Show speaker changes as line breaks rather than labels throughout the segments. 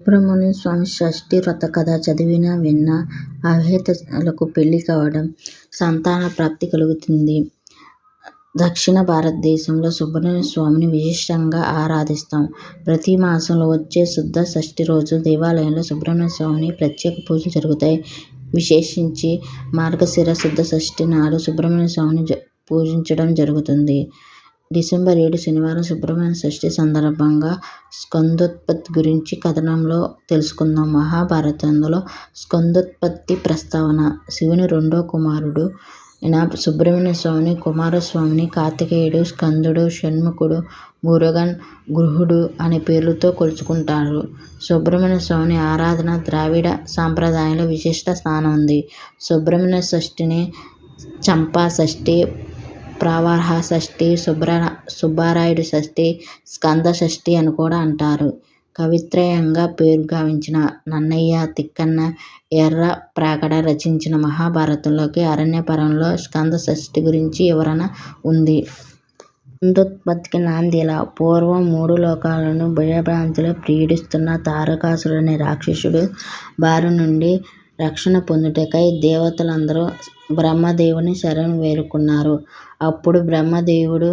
సుబ్రహ్మణ్య స్వామి షష్ఠి వ్రత కథ చదివినా విన్నా అవివాహితలకు పెళ్ళి కావడం, సంతాన ప్రాప్తి కలుగుతుంది. దక్షిణ భారతదేశంలో సుబ్రహ్మణ్య స్వామిని విశిష్టంగా ఆరాధిస్తాం. ప్రతి మాసంలో వచ్చే శుద్ధ షష్ఠి రోజు దేవాలయంలో సుబ్రహ్మణ్య స్వామిని ప్రత్యేక పూజలు జరుగుతాయి. విశేషించి మార్గశిర శుద్ధ షష్ఠి నాడు సుబ్రహ్మణ్య స్వామిని పూజించడం జరుగుతుంది. డిసెంబర్ ఏడు శనివారం సుబ్రహ్మణ్య షష్ఠి సందర్భంగా స్కందోత్పత్తి గురించి కథనంలో తెలుసుకుందాం. మహాభారతంలో స్కందోత్పత్తి ప్రస్తావన శివుని రెండో కుమారుడు సుబ్రహ్మణ్య స్వామిని కుమారస్వామి, కార్తికేయుడు, స్కందుడు, షణ్ముఖుడు, మురుగన్, గృహుడు అనే పేర్లతో కొలుచుకుంటారు. సుబ్రహ్మణ్య స్వామి ఆరాధన ద్రావిడ సంప్రదాయంలో విశిష్ట స్థానం ఉంది. సుబ్రహ్మణ్య షష్ఠిని ప్రవాహ షష్ఠి, సుబ్ర సుబ్బారాయుడు షష్ఠి, స్కంద షష్ఠి అని కూడా అంటారు. కవిత్రయంగా పేరుగాంచిన నన్నయ ఎర్ర ప్రాకడ రచించిన మహాభారతంలోకి అరణ్యపర్వంలో స్కంద షష్ఠి గురించి వివరణ ఉంది. స్కందోత్పత్తికి నాందిలా పూర్వం మూడు లోకాలను భయభ్రాంతులతో పీడిస్తున్న తారకాసురుడనే రాక్షసుడు బారి నుండి రక్షణ పొందుటకై దేవతలందరూ బ్రహ్మదేవుని శరణు వేడుకున్నారు. అప్పుడు బ్రహ్మదేవుడు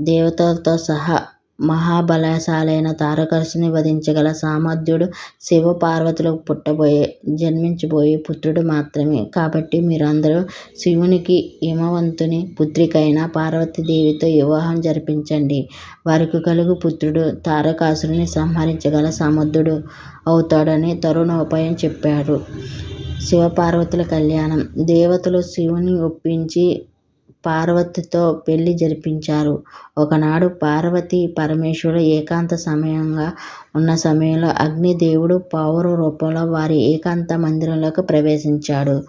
దేవతలతో సహా మహాబలశాలైన తారకాసురుడిని వధించగల సామర్థ్యుడు శివపార్వతులకు పుట్టబోయే జన్మించబోయే పుత్రుడు మాత్రమే. కాబట్టి మీరందరూ శివునికి హిమవంతుని పుత్రికైన పార్వతీదేవితో వివాహం జరిపించండి. వారికి కలుగు పుత్రుడు తారకాసురుడిని సంహరించగల సమర్థుడు అవుతాడని తరుణోపాయం చెప్పాడు. శివపార్వతుల కళ్యాణం దేవతలు శివుని ఒప్పించి పార్వతితో పెళ్ళి జరిపించారు. ఒకనాడు పార్వతీ పరమేశ్వరుడు ఏకాంత సమయంగా ఉన్న సమయంలో అగ్నిదేవుడు పావురం రూపంలో వారి ఏకాంత మందిరంలోకి ప్రవేశించాడు.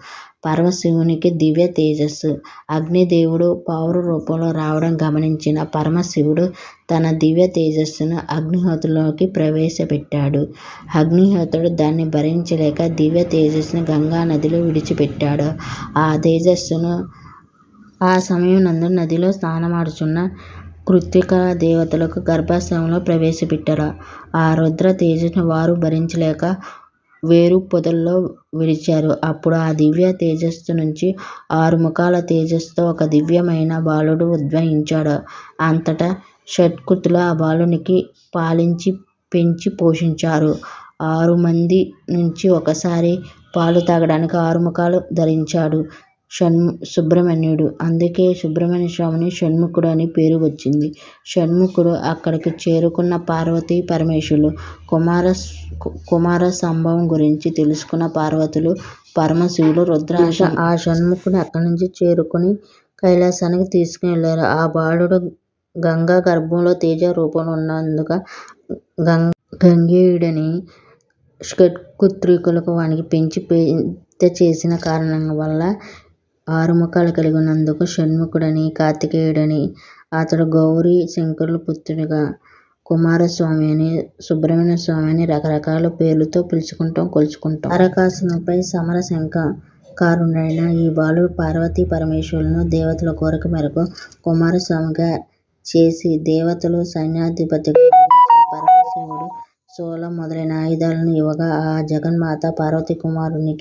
పరమశివునికి దివ్య తేజస్సు. అగ్నిదేవుడు పావురం రూపంలో రావడం గమనించిన పరమశివుడు తన దివ్య తేజస్సును అగ్నిహోతులోకి ప్రవేశపెట్టాడు. అగ్నిహోత్రుడు దాన్ని భరించలేక దివ్య తేజస్సును గంగానదిలో విడిచిపెట్టాడు. ఆ తేజస్సును ఆ సమయమునందు నదిలో స్నానమాడుచున్న కృత్తికా దేవతలకు గర్భాశయంలో ప్రవేశపెట్టారు ఆ రుద్ర తేజస్సును వారు భరించలేక వేరు పొదల్లో విడిచారు. అప్పుడు ఆ దివ్య తేజస్సు నుంచి ఆరు ముఖాల తేజస్సుతో ఒక దివ్యమైన బాలుడు ఉద్భవించాడు. అంతటా షట్కుతులు ఆ బాలునికి పాలించి పెంచి పోషించారు. ఆరుమంది నుంచి ఒకసారి పాలు తాగడానికి ఆరు ముఖాలు ధరించాడు సుబ్రహ్మణ్యుడు. అందుకే సుబ్రహ్మణ్య స్వామిని షణ్ముఖుడు అని పేరు వచ్చింది. షణ్ముఖుడు అక్కడికి చేరుకున్న పార్వతీ పరమేశ్వరులు కుమారసంభవం గురించి తెలుసుకున్న పార్వతులు, పరమశివులు రుద్రాక్ష ఆ షణ్ముఖుడిని అక్కడినుంచి చేరుకుని కైలాసానికి తీసుకుని వెళ్ళారు. ఆ బాలుడు గంగా గర్భంలో తేజ రూపంలో ఉన్నందున గంగేయుడని కుత్రికులకు వానికి పెంచి పెద్ద చేసిన కారణం వల్ల ఆరుముఖాలు కలిగి ఉన్నందున షణ్ముఖుడని, కార్తికేయుడని, అతడు గౌరీ శంకరుల పుత్రుడని, కుమారస్వామి అని, సుబ్రహ్మణ్య స్వామి అని రకరకాల పేర్లతో పిలుచుకుంటాం, కొలుచుకుంటాం. తారకాసురునిపై సమరశంకారుడైన ఈ బాలుడు పార్వతీ పరమేశ్వరులను దేవతల కోరిక మేరకు కుమారస్వామిగా చేసి దేవతలు సైన్యాధిపతిగా శూలం మొదలైన ఆయుధాలను ఇవ్వగా ఆ జగన్మాత పార్వతి కుమారుడిని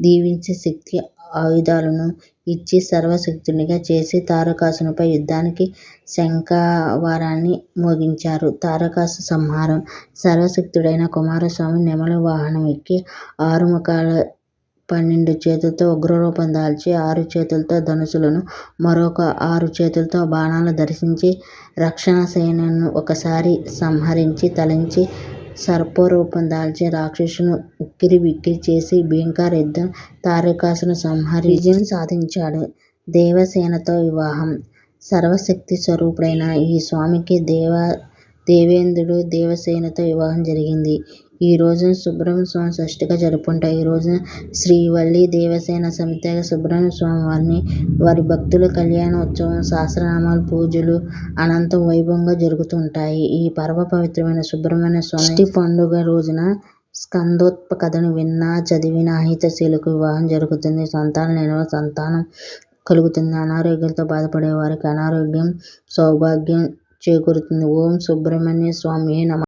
దీవించి శక్తి ఆయుధాలను ఇచ్చి సర్వశక్తుడిగా చేసి తారకాసునిపై యుద్ధానికి శంఖారావాన్ని మోగించారు. తారకాసు సంహారం సర్వశక్తుడైన కుమారస్వామి నెమలి వాహనం ఎక్కి ఆరుముఖాల పన్నెండు చేతులతో ఉగ్రరూపం దాల్చి ఆరు చేతులతో ధనుసులను మరొక ఆరు చేతులతో బాణాలను ధరించి రాక్షససేనను ఒకసారి సంహరించి తరించి సర్పరూపం దాల్చి రాక్షసులను ఉక్కిరిబిక్కిరి చేసి భీకర యుద్ధం తారకాసును సంహరించి విజయం సాధించాడు. దేవసేనతో వివాహం సర్వశక్తి స్వరూపుడైన ఈ స్వామికి దేవేంద్రుడు దేవసేనతో వివాహం జరిగింది. ఈ రోజున సుబ్రహ్మణ్య స్వామి షష్ఠిగా జరుపుకుంటారు. ఈ రోజున శ్రీవల్లి దేవసేన సమేతంగా సుబ్రహ్మణ్య స్వామి వారిని, వారి భక్తుల కళ్యాణోత్సవం, సహస్రనామ పూజలు అనంత వైభవంగా జరుగుతుంటాయి. ఈ పరమ పవిత్రమైన సుబ్రహ్మణ్య స్వామి షష్ఠి పండుగ రోజున స్కందోత్ప కథను విన్నా, చదివినా అహితశీలకు వివాహం జరుగుతుంది. సంతానం లేనివారికి సంతానం కలుగుతుంది. అనారోగ్యాలతో బాధపడే వారికి అనారోగ్యం సౌభాగ్యం చేకూరుతుంది. ఓం సుబ్రహ్మణ్య స్వామియే నమః